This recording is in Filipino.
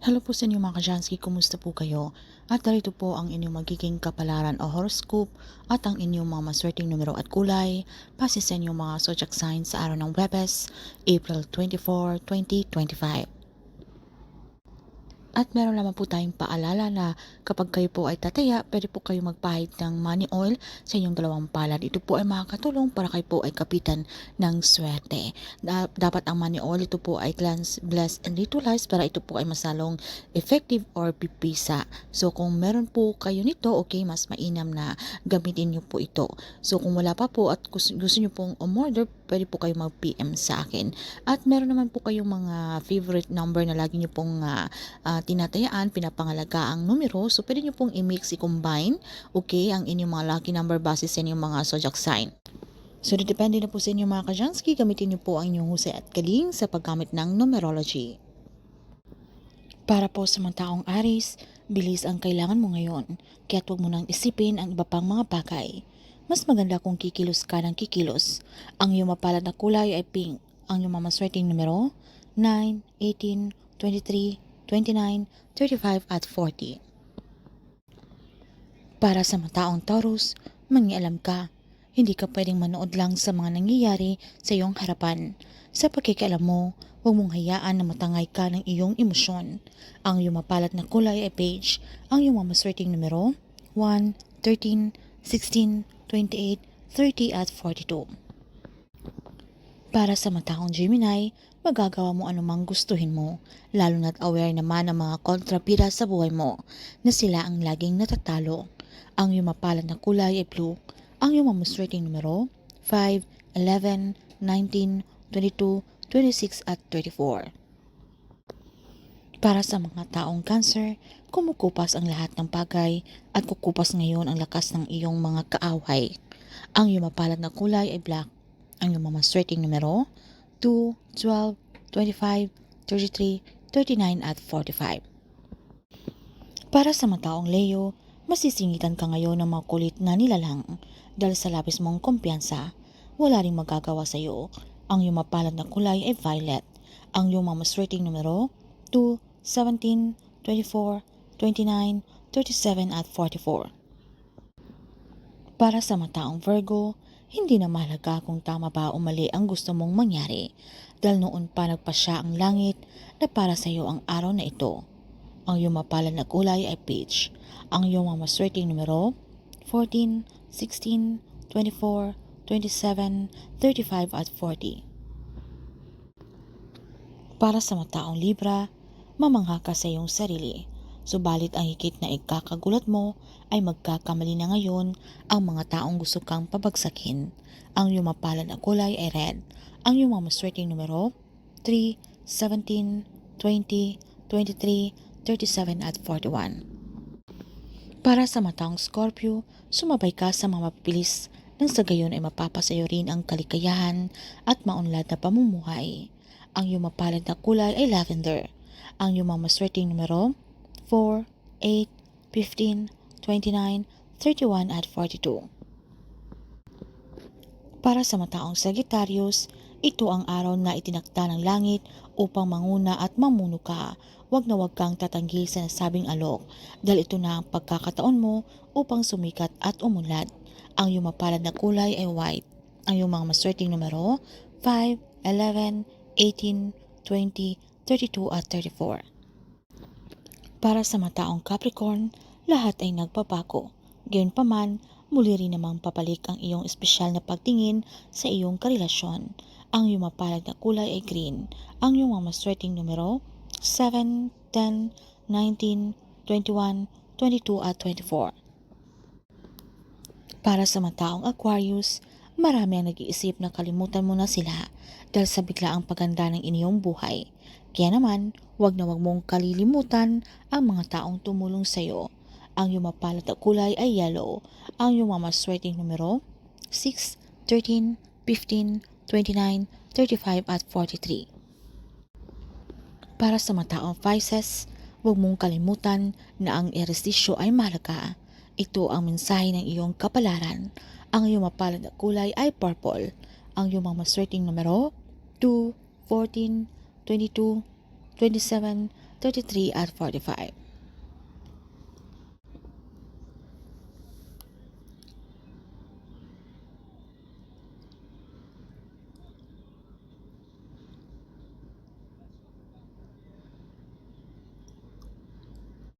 Hello po sa inyo mga kajansky, kumusta po kayo? At narito po ang inyong magiging kapalaran o horoscope at ang inyong mga maswerteng numero at kulay base sa inyong mga zodiac signs sa araw ng Webes, April 24, 2025. At meron naman po tayong paalala na kapag kayo po ay tataya, pwede po kayo magpahid ng money oil sa inyong dalawang palad. Ito po ay makakatulong para kayo po ay kapitan ng swerte. Da- dapat ang money oil, ito po ay cleanse, bless, and ritualize para ito po ay masalong effective or pipisa. So kung meron po kayo nito, okay, mas mainam na gamitin niyo po ito. So kung wala pa po at gusto, gusto niyo pong umorder, pwede po kayo mag-PM sa akin. At meron naman po kayong mga favorite number na lagi niyo pong ah, ah, tinatayaan, pinapangalaga ang numero. So, pwede nyo pong i-mix, i-combine, okay, ang inyong mga lucky number base sa inyong mga zodiac sign. So, depende na po sa inyo mga kajansky, gamitin nyo po ang inyong husay at galing sa paggamit ng numerology. Para po sa mga taong Aris, bilis ang kailangan mo ngayon, kaya huwag mo nang isipin ang iba pang mga bagay. Mas maganda kung kikilos ka ng kikilos. Ang iyong mapalad na kulay ay pink. Ang iyong mamaswerteng numero, 9, 18, 23, 29, 35 at 40. Para sa mga taong Taurus, mangialam ka. Hindi ka pwedeng manood lang sa mga nangyayari sa iyong harapan. Sa pagkikialam mo, huwag mong hayaan na matangay ka ng iyong emosyon. Ang iyong mapalat na kulay ay beige. Ang iyong mamaswerteng numero, 1, 13, 16, 28, 30 at 42. Para sa mataong Gemini, magagawa mo anumang gustuhin mo, lalo na't aware naman ng mga kontrabida sa buhay mo na sila ang laging natatalo. Ang iyong mapalad na kulay ay blue. Ang iyong mamaswerteng numero, 5, 11, 19, 22, 26 at 34. Para sa mga taong cancer, kumukupas ang lahat ng bagay at kukupas ngayon ang lakas ng iyong mga kaaway. Ang iyong mapalad na kulay ay black. Ang iyong mamaswerteng numero, 2, 12, 25, 33, 39 at 45. Para sa mga taong Leo, masisingitan ka ngayon ng mga kulit na nilalang dahil sa labis mong kumpiyansa. Wala ring magagawa sa iyo. Ang iyong mapalad na kulay ay violet. Ang iyong mamaswerteng numero, 2, 17, 24, 29, 37 at 44. Para sa mga taong Virgo, hindi na mahalaga kung tama ba o mali ang gusto mong mangyari dahil noon pa nagpasya ang langit na para sa iyo ang araw na ito. Ang iyong mapalad na kulay ay peach. Ang iyong mga maswerteng numero 14, 16, 24, 27, 35 at 40. Para sa mga taong Libra, mamangha ka sa iyong sarili. Subalit ang higit na ikakagulat mo ay magkakamali na ngayon ang mga taong gusto kang pabagsakin. Ang iyong mapalad na kulay ay red. Ang iyong mga maswerteng numero 3, 17, 20, 23, 37 at 41. Para sa matang Scorpio, sumabay ka sa mga mapipilis nang sa gayon ay mapapasayo rin ang kalikayahan at maunlad na pamumuhay. Ang iyong mapalad na kulay ay lavender. Ang iyong mga maswerteng numero 4, 8, 15, 29, 31 at 42. Para sa mataong Sagittarius, ito ang araw na itinakda ng langit upang manguna at mamuno ka. Huwag na huwag kang tatanggil sa nasabing alok dahil ito na ang pagkakataon mo upang sumikat at umunlad. Ang iyong mapalad na kulay ay white. Ang iyong mga maswerteng numero 5, 11, 18, 20, 32 at 34. Para sa mataong Capricorn, lahat ay nagpapago. Gayunpaman, muli rin namang papalik ang iyong espesyal na pagtingin sa iyong karelasyon. Ang iyong mapalad na kulay ay green. Ang iyong mga maswerteng numero 7, 10, 19, 21, 22 at 24. Para sa mataong Aquarius, marami ang nag-iisip na kalimutan mo na sila dahil sa biglaang paganda ng inyong buhay. Kaya naman, wag na wag mong kalilimutan ang mga taong tumulong sa iyo. Ang iyong mapalad na kulay ay yellow. Ang iyong mga maswerteng numero 6, 13, 15, 29, 35 at 43. Para sa mga taong Pisces, huwag mong kalimutan na ang erestisyo ay mahalaga. Ito ang mensahe ng iyong kapalaran. Ang iyong mapalad na kulay ay purple. Ang iyong mga maswerteng numero 2, 14, 22, 27, 33 at 45.